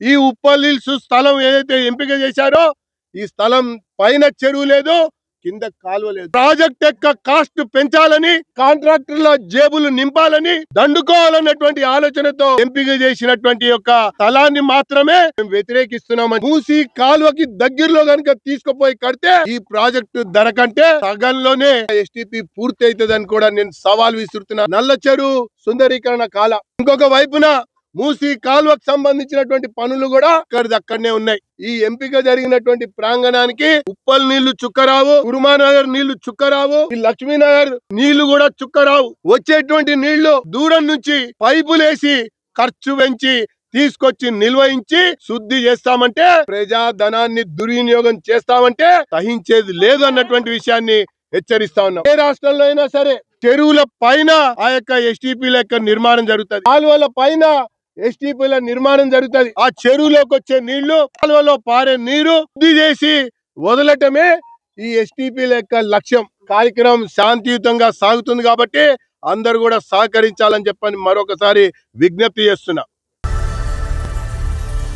ఈ ఉప్పల్ స్థలం ఏదైతే ఎంపిక చేశారో ఈ స్థలం పైన చెరువు లేదు కింద కాలువ లేదు. ప్రాజెక్ట్ యొక్క కాస్ట్ పెంచాలని కాంట్రాక్టర్ల జేబులు నింపాలని దండుకోవాలన్నటువంటి ఆలోచనతో ఎంపిక చేసినటువంటి యొక్క స్థలాన్ని మాత్రమే మేము వ్యతిరేకిస్తున్నామని. మూసి కాలువకి దగ్గరలో గనుక తీసుకుపోయి కడితే ఈ ప్రాజెక్టు ధర కంటే సగంలోనే ఎస్టిపి పూర్తి అవుతుందని కూడా నేను సవాల్ విసురుతున్నా. నల్ల చెరువు సుందరీకరణ కాల. ఇంకొక వైపున మూసి కాలువకు సంబంధించినటువంటి పనులు కూడా అక్కడిది అక్కడనే ఉన్నాయి. ఈ ఎంపిక జరిగినటువంటి ప్రాంగణానికి ఉప్పల్ నీళ్ళు చుక్కరావు కురుమానగర్ నీళ్ళు చుక్కరావు ఈ లక్ష్మీనగర్ నీళ్ళు కూడా చుక్కరావు. వచ్చేటువంటి నీళ్ళు దూరం నుంచి పైపులేసి ఖర్చు పెంచి తీసుకొచ్చి నిల్వయించి శుద్ధి చేస్తామంటే ప్రజాధనాన్ని దుర్వినియోగం చేస్తామంటే సహించేది లేదు అన్నటువంటి విషయాన్ని హెచ్చరిస్తా ఉన్నాం. ఏ రాష్ట్రంలో అయినా సరే చెరువుల పైన ఆ యొక్క ఎస్టీపీల యొక్క నిర్మాణం జరుగుతుంది. కాలువల పైన ఎస్టీపీల నిర్మాణం జరుగుతుంది. ఆ చెరువులోకి వచ్చే నీళ్ళు కాలువలో పారే నీరు శుద్ధి చేసి వదలటమే ఈ ఎస్టీపీల యొక్క లక్ష్యం. కార్యక్రమం శాంతియుతంగా సాగుతుంది కాబట్టి అందరు కూడా సహకరించాలని చెప్పని మరొకసారి విజ్ఞప్తి చేస్తున్నా.